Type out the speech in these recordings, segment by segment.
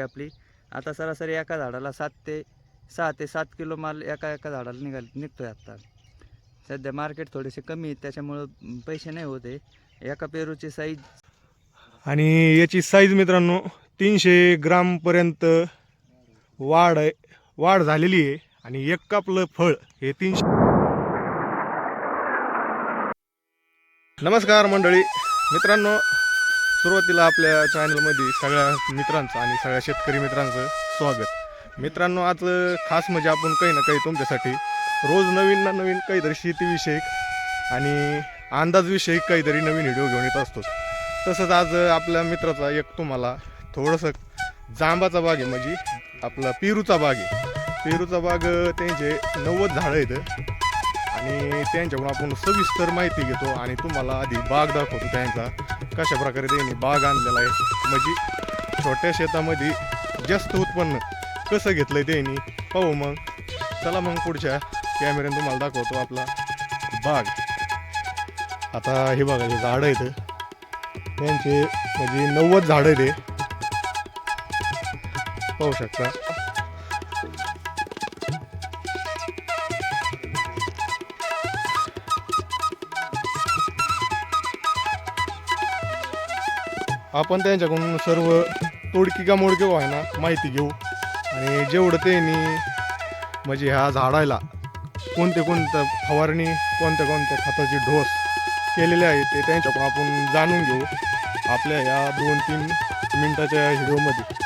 आपली. आता सरासरी एका झाडाला सात ते सहा ते सात किलो माल एका एका झाडाला निघाल निघतोय आता. सध्या मार्केट थोडेसे कमी त्याच्यामुळं पैसे नाही होते एका पेरूची साईज आणि याची साईज मित्रांनो तीनशे ग्रामपर्यंत वाढ आहे वाढ झालेली आहे. आणि एक कापलं फळ हे तीनशे नमस्कार मंडळी. मित्रांनो सुरुवातीला आपल्या चॅनलमध्ये सगळ्या मित्रांचं आणि सगळ्या शेतकरी मित्रांचं स्वागत. मित्रांनो आज खास म्हणजे आपण काही ना काही तुमच्यासाठी रोज नवीन ना नवीन काहीतरी शेतीविषयक आणि अंदाजविषयक काहीतरी नवीन व्हिडिओ घेऊन येत असतो. तसंच आज आपल्या मित्राचा एक तुम्हाला थोडंसं जांबाचा बाग आहे म्हणजे आपला पेरूचा बाग आहे. पेरूचा बाग त्यांचे नव्वद झाडं आहेत. आणि त्यांच्याकडून आपण सविस्तर माहिती घेतो आणि तुम्हाला आधी बाग दाखवतो त्यांचा. कशा प्रकारे त्यांनी बाग आणलेला आहे. म्हणजे छोट्या शेतामध्ये जास्त उत्पन्न कसं घेतलं आहे त्यांनी पाहू मग. चला मग पुढच्या कॅमेऱ्याने तुम्हाला दाखवतो आपला बाग. आता हे बघा हे झाडं आहेत. त्यांचे म्हणजे नव्वद झाडं आहे ते पाहू शकता. आपण त्यांच्याकडून सर्व तोडकी का मोडके आहे ना माहिती घेऊ. आणि जेवढं त्यांनी म्हणजे ह्या झाडायला कोणते कोणतं फवारणी कोणत्या कोणत्या खताचे ढोस केलेले आहेत ते त्यांच्याकडून आपण जाणून घेऊ. आपल्या या दोन तीन मिनटाच्या व्हिडिओमध्ये.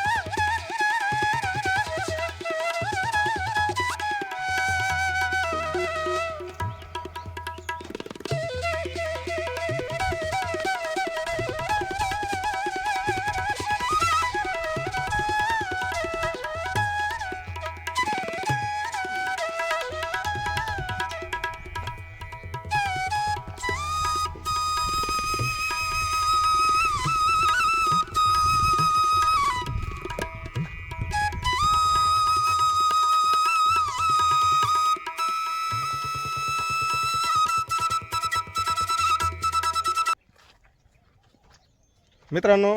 मित्रांनो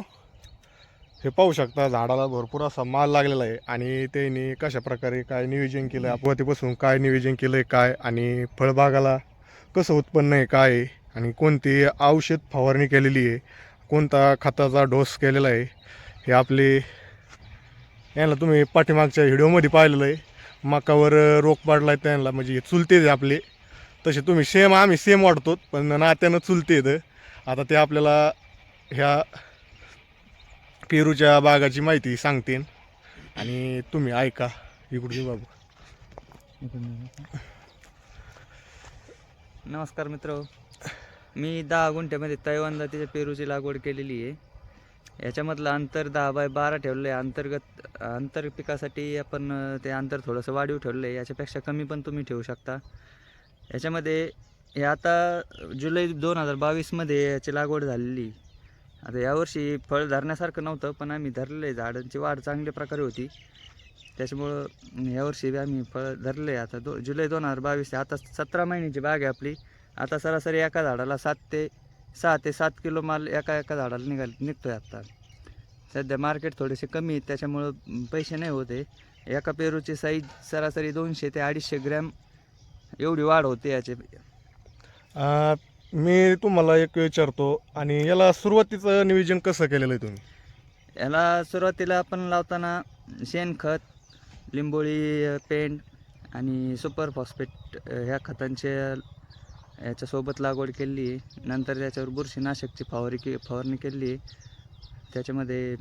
हे पाहू शकता झाडाला भरपूर असा माल लागलेला आहे आणि त्यांनी कशा प्रकारे काय नियोजन केलं आहे अपघातीपासून काय नियोजन केलं आहे काय आणि फळबागाला कसं उत्पन्न आहे काय आहे आणि कोणती औषध फवारणी केलेली आहे कोणता खताचा डोस केलेला आहे हे आपले यांना तुम्ही पाठीमागच्या व्हिडिओमध्ये पाहिलेलं आहे. मकावर रोग पाडला आहे त्यांना म्हणजे हे चुलते आपले. तसे तुम्ही सेम आम्ही सेम वाटतो पण नात्यानं चुलते आता ते आपल्याला ह्या पेरूच्या बागाची माहिती सांगतील आणि तुम्ही ऐका. इकडून बाबू. नमस्कार मित्र. मी दहा गुंठ्यामध्ये तैवान जातीच्या पेरूची लागवड केलेली आहे. याच्यामधलं अंतर दहा बाय बारा ठेवलं आहे अंतर्गत आंतर पिकासाठी आपण ते अंतर थोडंसं वाढीव ठेवलं आहे याच्यापेक्षा कमी पण तुम्ही ठेवू शकता. याच्यामध्ये हे आता जुलै दोन हजार बावीसमध्ये याची लागवड झालेली आता यावर्षी फळ धरण्यासारखं नव्हतं पण आम्ही धरलेलं आहे. झाडांची वाढ चांगल्या प्रकारे होती. त्याच्यामुळं यावर्षी बी आम्ही फळ धरले आहे. आता दो जुलै दोन हजार बावीस आता सतरा महिन्याची बाग आहे आपली. आता सरासरी एका झाडाला सात ते सहा ते सात किलो माल एका एका झाडाला निघाल निघतो आहे आत्ता सध्या मार्केट थोडेसे कमी आहेत त्याच्यामुळं पैसे नाही होते एका पेरूची साईज सरासरी दोनशे ते अडीचशे ग्रॅम एवढी वाढ होते याचे. मी तुम्हाला एक विचारतो आणि याला सुरुवातीचं नियोजन कसं केलेलं आहे तुम्ही? याला सुरुवातीला आपण लावताना शेणखत लिंबोळी अ, पेंट आणि सुपर फॉस्फेट अ, ह्या खतांचे याच्यासोबत लागवड केली. आहे नंतर त्याच्यावर बुरशीनाशकची फवारी के फवारणी केली. आहे त्याच्यामध्ये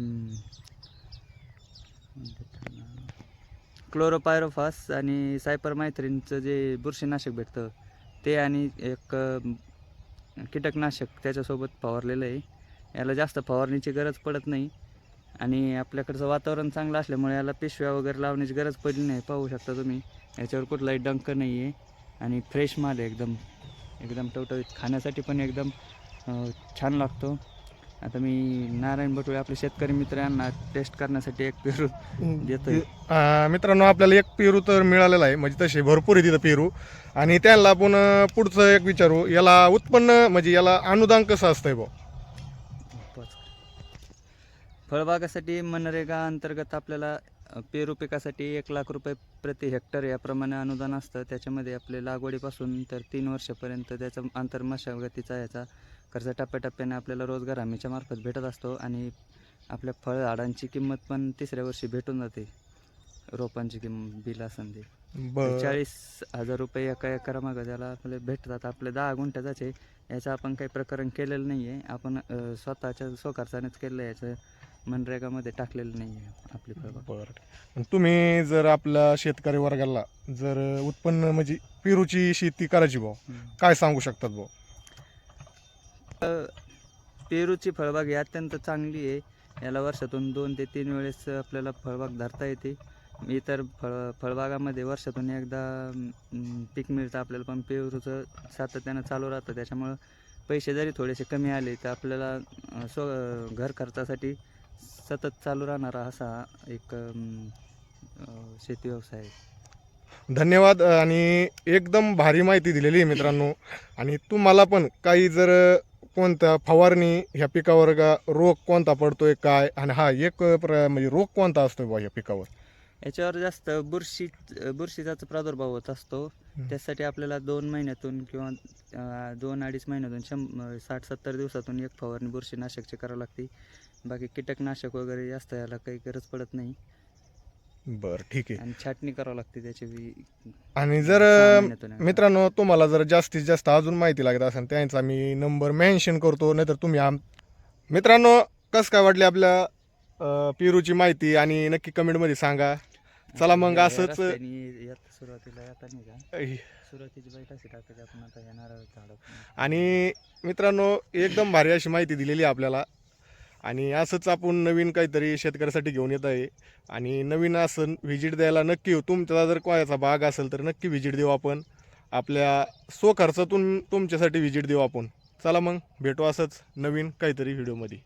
क्लोरोपायरोफास आणि सायपर सायपरमायथ्रिनचं जे बुरशीनाशक भेटतं ते आणि एक अ, कीटकनाशक त्याच्यासोबत फवारलेलं आहे. याला जास्त फवारणीची गरज पडत नाही. आणि आपल्याकडचं वातावरण चांगलं असल्यामुळे याला पिशव्या वगैरे लावण्याची गरज पडली नाही. पाहू शकता तुम्ही. याच्यावर कुठलाही डंक नाही आहे. आणि फ्रेश माल आहे एकदम. एकदम टवटवीत. खाण्यासाठी पण एकदम छान लागतो. आता मी नारायण बटुळे आपले शेतकरी मित्र यांना टेस्ट करण्यासाठी एक पेरू देतोय. अं, मित्रांनो आपल्याला एक पेरू तर मिळालेला आहे. म्हणजे तसे भरपूर आहे तिथं पेरू. आणि त्यांना आपण अं, पुढचं एक विचारू. याला उत्पन्न म्हणजे याला अनुदान कसं असतंय भाऊ फळबागासाठी मनरेगा अंतर्गत आपल्याला अ, पेरू पिकासाठी एक लाख रुपये प्रति हेक्टर याप्रमाणे अनुदान असतं. त्याच्यामध्ये आपले लागवडीपासून तर तीन वर्षापर्यंत त्याचा आंतर मशागतीचा याचा खर्च टप्प्याटप्प्याने आपल्याला रोजगार हमीच्या मार्फत भेटत असतो आणि आपल्या फळ झाडांची किंमत पण तिसऱ्या वर्षी भेटून जाते. रोपांची किंमत बिल असन ते चाळीस हजार रुपये एका एकरामागं त्याला आपले भेटतात आपले दहा गुंठ्याचे याचं आपण काही प्रकरण केलेलं नाही आहे आपण स्वतःच्या स्वखर्चानेच केलं आहे याचं मनरेगामध्ये टाकलेलं नाही आहे आपली बर. तुम्ही जर आपल्या शेतकरी वर्गाला जर उत्पन्न म्हणजे पेरूची शेती करायची भाऊ काय सांगू शकतात भाऊ? पेरूची फळबाग ही अत्यंत चांगली आहे. याला वर्षातून दोन ते तीन वेळेस आपल्याला फळबाग धरता येते. इतर फळ फळबागामध्ये वर्षातून एकदा पीक मिळतं आपल्याला. पण पेरूचं सातत्यानं चालू राहतं. त्याच्यामुळं पैसे जरी थोडेसे कमी आले तर आपल्याला स्व घर खर्चासाठी सतत चालू राहणारा असा एक शेती व्यवसाय आहे. धन्यवाद आणि एकदम भारी माहिती दिलेली आहे मित्रांनो. आणि तुम्हाला पण काही जर कोणत्या फवारणी ह्या पिकावर का रोग कोणता पडतोय काय? आणि हा एक प्र म्हणजे रोग कोणता असतोय बा ह्या पिकावर? याच्यावर जास्त बुरशी बुरशीचाच प्रादुर्भाव होत असतो. त्यासाठी आपल्याला दोन महिन्यातून किंवा अं, दोन अडीच महिन्यातून शंभ साठ सत्तर दिवसातून एक फवारणी बुरशीनाशकची करावी लागते. बाकी कीटकनाशक वगैरे जास्त याला काही गरज पडत नाही. बरं ठीक आहे. आणि छाटणी करावी लागते त्याची बी आणि जर सहा महिन्यातून एकदा. मित्रांनो तुम्हाला जर जास्तीत जास्त अजून माहिती लागत असेल त्यांचा मी नंबर मेन्शन करतो नाहीतर तुम्ही आम मित्रांनो कसं काय वाटली आपल्या अं, पेरूची माहिती? आणि नक्की कमेंटमध्ये सांगा. चला मग या असंच- रस्त्यानी यात सुरुवातीला येता नाही का? सुरुवातीची बाईट अशी टाकायची आपण आता येणार आहोत झाडात आणि मित्रांनो एकदम भारी अशी माहिती दिलेली आहे आपल्याला. आणि असंच आपण नवीन काहीतरी शेतकऱ्यासाठी घेऊन येत आहे. आणि नवीन असं व्हिजिट द्यायला नक्की येऊ तुमचा जर कोणाचा भाग असेल तर नक्की व्हिजिट देऊ आपण. आपल्या स्वखर्चातून तुमच्यासाठी व्हिजिट देऊ आपण. चला मग भेटू असंच नवीन काहीतरी व्हिडिओमध्ये